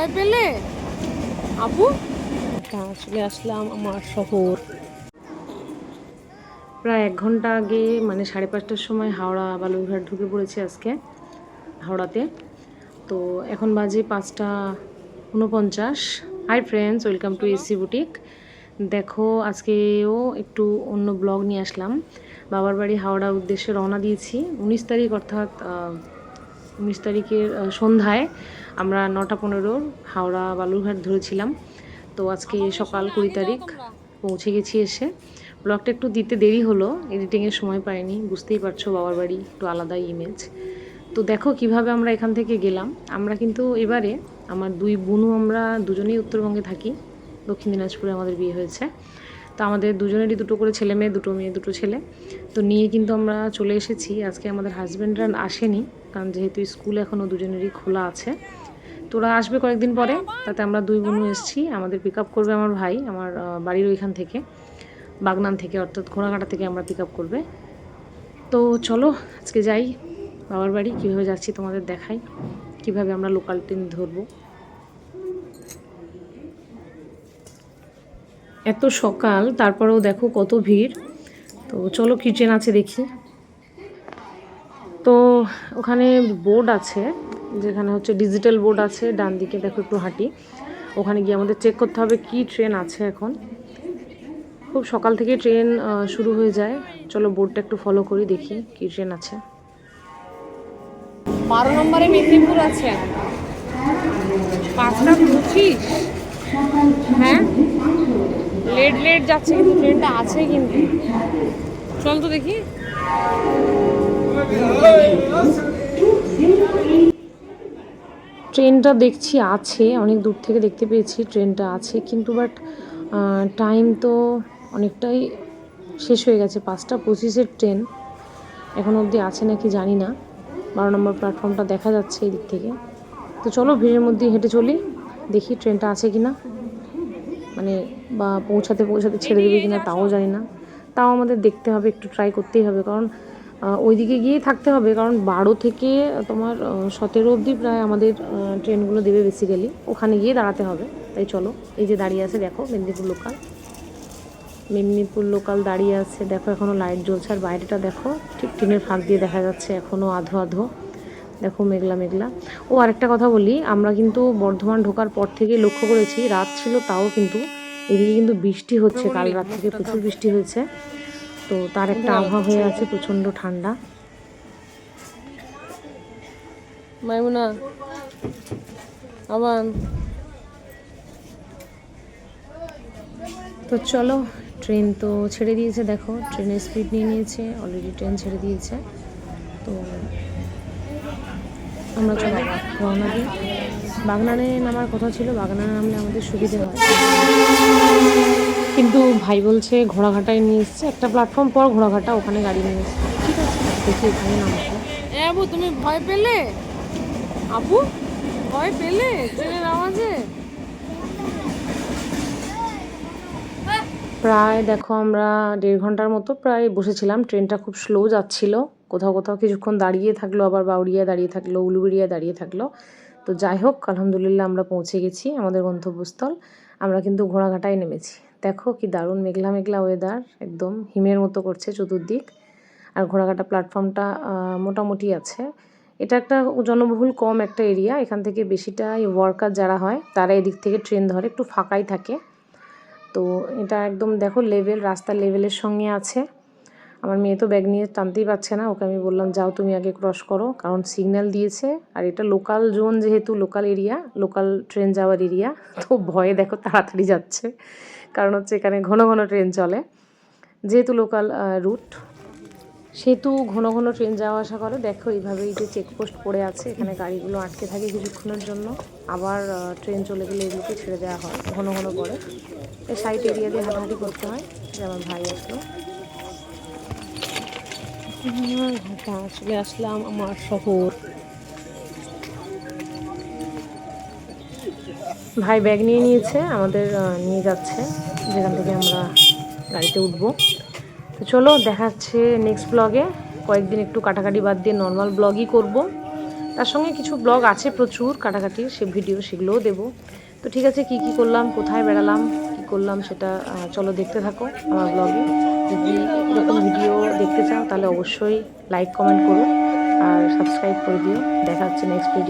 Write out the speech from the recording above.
ভয় পেলে? আপু চলে আসলাম আমার শহর। প্রায় এক ঘণ্টা আগে মানে সাড়ে পাঁচটার সময় হাওড়া বালুরঘাট ঢুকে পড়েছে আজকে, হাওড়াতে। তো এখন বাজে পাঁচটা উনপঞ্চাশ hi friends welcome to AC boutique দেখো, আজকেও একটু অন্য ব্লগ নিয়ে আসলাম। বাবার বাড়ি হাওড়ার উদ্দেশ্যে রওনা দিয়েছি। উনিশ তারিখ অর্থাৎ উনিশ তারিখের সন্ধ্যায় আমরা নটা পনেরোর হাওড়া বালুরঘাট ধরেছিলাম। তো আজকে সকাল কুড়ি তারিখ পৌঁছে গেছি এসে। ব্লগটা একটু দিতে দেরি হলো এডিটিংয়ের সময় পাইনি বুঝতেই পারছ বাবার বাড়ি একটু আলাদাই ইমেজ তো দেখো কীভাবে আমরা এখান থেকে গেলাম। আমরা কিন্তু এবারে আমার দুই বোনও আমরা দুজনেই উত্তরবঙ্গে থাকি দক্ষিণ দিনাজপুরে আমাদের বিয়ে হয়েছে। তো আমাদের দুজনেরই দুটো করে ছেলে মেয়ে, দুটো মেয়ে, দুটো ছেলে। তো নিয়ে কিন্তু আমরা চলে এসেছি। আজকে আমাদের হাজব্যান্ডরা আসেনি, কারণ যেহেতু স্কুল এখনও দুজনেরই খোলা আছে। তো ওরা আসবে কয়েকদিন পরে, তাতে আমরা দুই বোনও এসেছি। আমাদের পিক আপ করবে আমার ভাই, আমার বাড়ির ওইখান থেকে, বাগনান থেকে, অর্থাৎ ঘোড়াঘাটা থেকে আমরা পিক আপ করবে। তো চলো, আজকে যাই বাবার বাড়ি। কীভাবে যাচ্ছি তোমাদের দেখাই। কীভাবে আমরা লোকাল ট্রেন ধরবো। এত সকাল, তারপরেও দেখো কত ভিড়। তো চলো কিচেন আছে দেখি। তো ওখানে বোর্ড আছে, যেখানে হচ্ছে ডিজিটাল বোর্ড আছে, ডান দিকে দেখো একটু হাঁটি। ওখানে গিয়ে আমাদের চেক করতে হবে কি ট্রেন আছে এখন। খুব সকাল থেকে ট্রেন শুরু হয়ে যায়। চলো বোর্ডটা একটু ফলো করি, দেখি কি ট্রেন আছে। বারো নম্বরে মেদিনীপুর আছে। পাঁচটা পঁচিশ। হ্যাঁ? লেট লেট যাচ্ছে কিন্তু, ট্রেনটা আছে কিন্তু। চল তো দেখি। ট্রেনটা দেখছি আছে, অনেক দূর থেকে দেখতে পেয়েছি ট্রেনটা আছে, কিন্তু বাট টাইম তো অনেকটাই শেষ হয়ে গেছে, পাঁচটা পঁচিশের ট্রেন। এখন অবধি আছে নাকি জানি না। বারো নম্বর প্ল্যাটফর্মটা দেখা যাচ্ছে এই দিক থেকে। তো চলো ভিড়ের মধ্যে হেঁটে চলি, দেখি ট্রেনটা আছে কি না মানে বা পৌঁছাতে পৌঁছাতে ছেড়ে দেবে কিনা তাও জানি না। তাও আমাদের দেখতে হবে, একটু ট্রাই করতেই হবে। কারণ ওইদিকে গিয়েই থাকতে হবে। কারণ বারো থেকে তোমার সতেরো অবধি প্রায় আমাদের ট্রেনগুলো দেবে বেসিক্যালি ওখানে গিয়ে দাঁড়াতে হবে। তাই চলো, এই যে দাঁড়িয়ে আছে, দেখো মেদিনীপুর লোকাল মেদিনীপুর লোকাল দাঁড়িয়ে আছে। দেখো এখনও লাইট জ্বলছে। আর বাইরেটা দেখো, ঠিক টিনের ফাঁক দিয়ে দেখা যাচ্ছে এখনও আধো আধো। দেখো মেঘলা মেঘলা। ও আরেকটা কথা বলি আমরা কিন্তু বর্ধমান ঢোকার পর থেকে লক্ষ্য করেছি রাত ছিল তাও কিন্তু এদিকে কিন্তু বৃষ্টি হচ্ছে কাল রাত থেকে প্রচুর বৃষ্টি হয়েছে। তো তার একটা আবহাওয়া হয়ে আছে প্রচণ্ড ঠান্ডা। মাইমুনা আবার তো চলো ট্রেন তো ছেড়ে দিয়েছে দেখো ট্রেনের স্পিড নিয়ে নিয়েছে অলরেডি ট্রেন ছেড়ে দিয়েছে। তো আমরা চলো রওনা দিই বাগনানে নামার কথা ছিল বাগনানে নামলে আমাদের সুবিধে হয়। কিন্তু ভাই বলছে ঘোড়াঘাটায় নিয়ে এসছে একটা প্ল্যাটফর্ম পর ঘোড়াঘাটা ওখানে গাড়ি নিয়ে এসছে। ঠিক আছে দেখি ওখানে নামবো। এ আপু তুমি ভয় পেলে? আপু ভয় পেলে? ট্রেনের আওয়াজে? প্রায় দেখো আমরা দেড় ঘণ্টার মতো প্রায় বসেছিলাম ট্রেনটা খুব স্লো যাচ্ছিল। কোথাও কোথাও কিছুক্ষণ দাঁড়িয়ে থাকল, আবার বাউরিয়া দাঁড়িয়ে থাকল উলুবেড়িয়া দাঁড়িয়ে থাকল। তো যাই হোক, আলহামদুলিল্লাহ আমরা পৌঁছে গেছি আমাদের গন্তব্যস্থল। আমরা কিন্তু ঘোড়াঘাটায় নেমেছি। দেখো কি দারুণ মেঘলা মেঘলা ওয়েদার একদম হিমের মতো করছে চতুর্দিক। আর ঘোড়াঘাটা প্ল্যাটফর্মটা মোটামুটি আছে। এটা একটা জনবহুল কম একটা এরিয়া এখান থেকে বেশিটাই ওয়ার্কার যারা হয়, তারা এদিক থেকে ট্রেন ধরে, একটু ফাঁকাই থাকে। তো এটা একদম দেখো লেভেল রাস্তার লেভেলের সঙ্গে আছে। আমার মেয়ে তো ব্যাগ নিয়ে টানতেই পারছে না, ওকে আমি বললাম, যাও তুমি আগে ক্রস করো। কারণ সিগন্যাল দিয়েছে, আর এটা লোকাল জোন যেহেতু লোকাল এরিয়া লোকাল ট্রেন যাওয়ার এরিয়া তো ভয়ে দেখো তাড়াতাড়ি যাচ্ছে। কারণ হচ্ছে এখানে ঘন ঘন ট্রেন চলে। যেহেতু লোকাল রুট সেহেতু ঘন ঘন ট্রেন যাওয়া আসা করে। দেখো এইভাবেই যে চেকপোস্ট পড়ে আছে, এখানে গাড়িগুলো আটকে থাকে কিছুক্ষণের জন্য। আবার ট্রেন চলে গেলে এগুলোকে ছেড়ে দেওয়া হয়, ঘন ঘন করে। এই সাইড এরিয়া দিয়ে হাঁটাহাঁটি করতে হয়, যে আমার ভাই আসলো। চলে আসলাম আমার শহর। ভাই ব্যাগ নিয়ে নিয়েছে, আমাদের নিয়ে যাচ্ছে। যেখান থেকে আমরা গাড়িতে উঠবো। তো চলো দেখাচ্ছে নেক্সট ব্লগে কয়েকদিন একটু কাটাকাটি বাদ দিয়ে নর্মাল ব্লগই করব। তার সঙ্গে কিছু ব্লগ আছে প্রচুর, কাটাকাটি সে ভিডিও সেগুলোও দেবো। তো ঠিক আছে, কি কি করলাম, কোথায় বেড়ালাম? করলাম সেটা চলো দেখতে থাকো আমার ব্লগে যদি এরকম ভিডিও দেখতে চাও তাহলে অবশ্যই লাইক কমেন্ট করো আর সাবস্ক্রাইব করে দিও। দেখা হচ্ছে নেক্সট ভিডিও